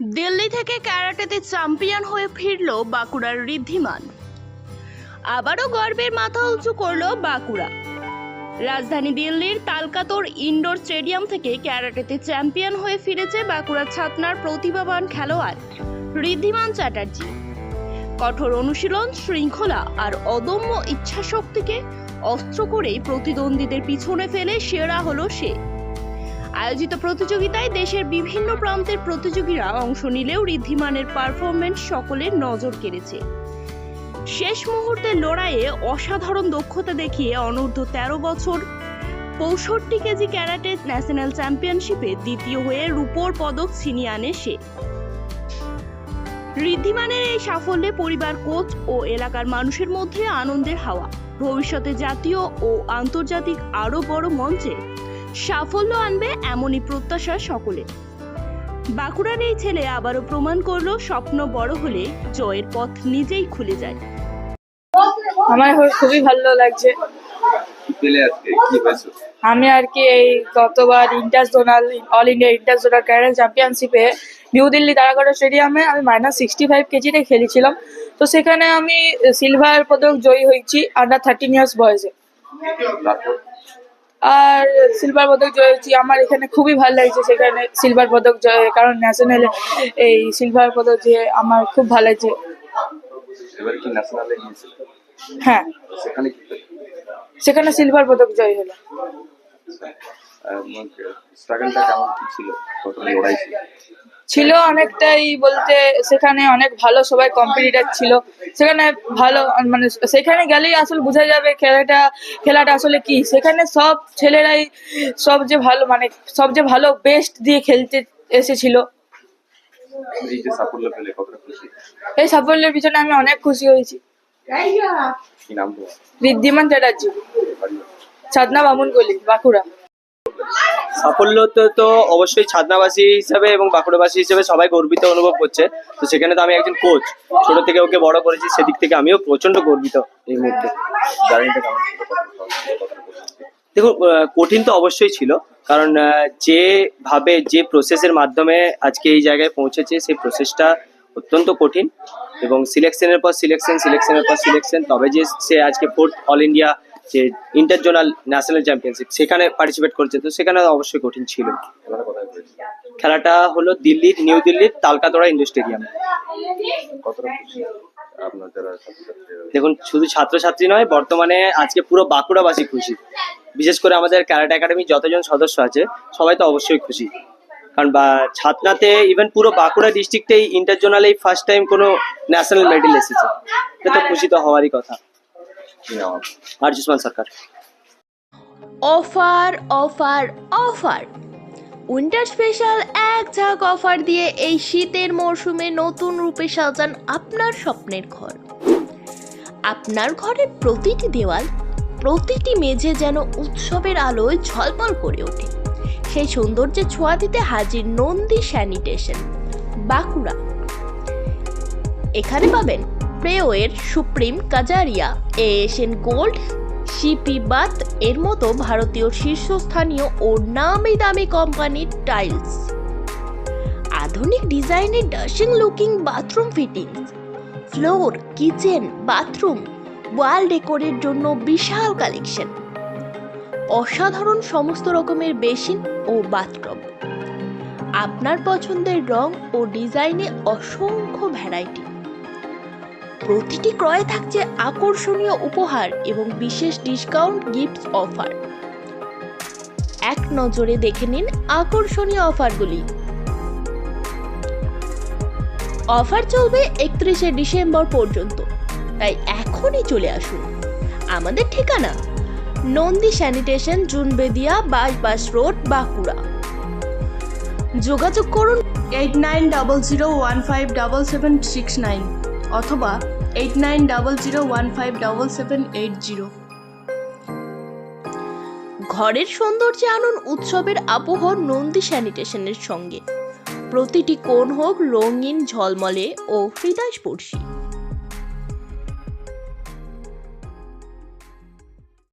দিল্লি থেকে ক্যারাটেতে চ্যাম্পিয়ন হয়ে ফিরল বাঁকুড়ার ঋদ্ধিমান। আবারও গর্বের মাথা উঁচু করল বাঁকুড়া। রাজধানী দিল্লির তালকাতোর ইনডোর স্টেডিয়াম থেকে ক্যারাটেতে চ্যাম্পিয়ন হয়ে ফিরেছে বাঁকুড়া ছাতনার প্রতিভাবান খেলোয়াড় ঋদ্ধিমান চ্যাটার্জি। কঠোর অনুশীলন, শৃঙ্খলা আর অদম্য ইচ্ছাশক্তিকে অস্ত্র করেই প্রতিদ্বন্দ্বীদের পিছনে ফেলে সেরা হলো সে। আয়োজিত প্রতিযোগিতায় দেশের বিভিন্ন প্রান্তের প্রতিযোগীরা অংশ নিলেও ঋদ্ধিমানের পারফরমেন্স সকলের নজর কেড়েছে। শেষ মুহূর্তে লড়াইয়ে অসাধারণ দক্ষতা দেখিয়ে অনূর্ধ্ব তেরো বছর, পঁয়ষট্টি কেজি ক্যারাটে ন্যাশনাল চ্যাম্পিয়নশিপে দ্বিতীয় হয়ে রূপোর পদক ছিনিয়ে আনে সে। ঋদ্ধিমানের এই সাফল্যে পরিবার, কোচ ও এলাকার মানুষের মধ্যে আনন্দের হাওয়া। ভবিষ্যতে জাতীয় ও আন্তর্জাতিক আরও বড় মঞ্চে সাফল্য আনবে এমনই প্রত্যাশা সকলের। বাঁকুড়ার এই ছেলে আবারও প্রমাণ করল স্বপ্ন বড় হলে জয়ের পথ নিজেই খুলে যায়। আমার খুবই ভালো লাগছে। কি পেলে আজকে কি হয়েছে? আমি আর কি এই গতবার inter zonal all India inter zonal carrom চ্যাম্পিয়নশিপে নিউ দিল্লি তারাগড় স্টেডিয়ামে আমি মাইনাস সিক্সটি ফাইভ কেজিতে খেলেছিলাম। তো সেখানে আমি সিলভার পদক জয়ী হয়েছি আন্ডার থার্টিন ইয়ার্স বয়সে। আর সিলভার পদক জয় হয়েছি আমার এখানে খুবই ভালো লাগছে সেখানে সিলভার পদক জয় কারণ ন্যাশনাল এই সিলভার পদক দিয়ে আমার খুব ভালো লাগছে। হ্যাঁ। সেখানে সিলভার পদক জয় হলো। স্ট্রাগলটা কেমন কি ছিল? কত লড়াই ছিল? ছিল অনেকটাই বলতে সেখানে অনেক ভালো সবাই কম্পিটিটার ছিল। সেখানে ভালো মানে সেখানে গেলেই আসলে বোঝা যাবে খেলাটা খেলাটা আসলে কি। সেখানে সব ছেলেরাই সব যে ভালো মানে সব যে ভালো বেস্ট দিয়ে খেলতে এসেছিল। এই কতটা সাফল্যের পিছনে আমি অনেক খুশি হয়েছি। ঋদ্ধিমান চ্যাটার্জি। সাধনা বামুন গলি বাঁকুড়া। সাফল্য তো অবশ্যই ছাদনাবাসী হিসাবে এবং বাঁকুড়াবাসী হিসেবে সবাই গর্বিত অনুভব করছে। তো সেখানে তো আমি একজন কোচ ছোট থেকে ওকে বড় করেছি, সেদিক থেকে আমিও প্রচণ্ড গর্বিত এই মুহূর্তে। দেখুন কঠিন তো অবশ্যই ছিল, কারণ যেভাবে, যে প্রসেসের মাধ্যমে আজকে এই জায়গায় পৌঁছেছে, সেই প্রসেসটা অত্যন্ত কঠিন এবং সিলেকশনের পর সিলেকশন সিলেকশনের পর সিলেকশন তবে যে সে আজকে ফোর্থ অল ইন্ডিয়া যে ইন্টার জোনাল ন্যাশনাল চ্যাম্পিয়নশিপ সেখানে পার্টিসিপেট করছে তো সেখানে অবশ্যই কঠিন ছিল। খেলাটা হলো দিল্লির নিউ দিল্লির তালকাতোড়া ইন্ডোর স্টেডিয়ামে দেখুন শুধু ছাত্রছাত্রী নয় বর্তমানে আজকে পুরো বাঁকুড়াবাসী খুশি। বিশেষ করে আমাদের ক্যারাটে একাডেমি যতজন সদস্য আছে সবাই তো অবশ্যই খুশি। কারণ বা ছাতনাতে ইভেন পুরো বাঁকুড়া ডিস্ট্রিক্টেই ইন্টার জোনালেই ফার্স্ট টাইম কোনো ন্যাশনাল মেডেল এসেছে। এটা তো খুশি তো হওয়ারই কথা। কি নাম আপনার? আর জুসমান Sarkar. Offer offer offer. Winter special এক ঝাঁক অফার দিয়ে এই শীতের মরশুমে নতুন রূপে সাজান আপনার স্বপ্নের ঘর। আপনার ঘরের প্রতিটি দেওয়াল, প্রতিটি মেঝে যেন উৎসবের আলোয় ঝলমল করে ওঠে। সেই সৌন্দর্যে ছোঁয়া দিতে হাজির নন্দী স্যানিটেশন, বাঁকুড়া। এখানে পাবেন প্রেওয়ের Supreme Kajaria, Asian gold CP bath, এর মতো ভারতীয় শীর্ষস্থানীয় ও নামি দামি কোম্পানির টাইলস। আধুনিক ডিজাইনের dashing looking bathroom fittings, floor, kitchen, bathroom, wall ডেকোরের জন্য বিশাল কালেকশন। অসাধারণ সমস্ত রকমের বেসিন ও বাথটব আপনার পছন্দের রং ও ডিজাইনে অসংখ্য ভ্যারাইটি। প্রতিটি ক্রয়ে থাকছে আকর্ষণীয় উপহার এবং বিশেষ ডিসকাউন্ট গিফট অফার এক নজরে দেখে নিন আকর্ষণীয় অফারগুলি অফার চলবে একত্রিশে ডিসেম্বর পর্যন্ত, তাই এখনই চলে আসুন। আমাদের ঠিকানা, Nandi sanitation Junbedia bypass road Bankura. যোগাযোগ করুন eight nine double zero one five double seven six nine অথবা eight nine double zero one five double seven eight zero ঘরের সৌন্দর্যে আনুন উৎসবের আবহ নন্দী স্যানিটেশনের সঙ্গে। প্রতিটি কোণ হোক রঙিন ঝলমলে ও হৃদয়স্পর্শী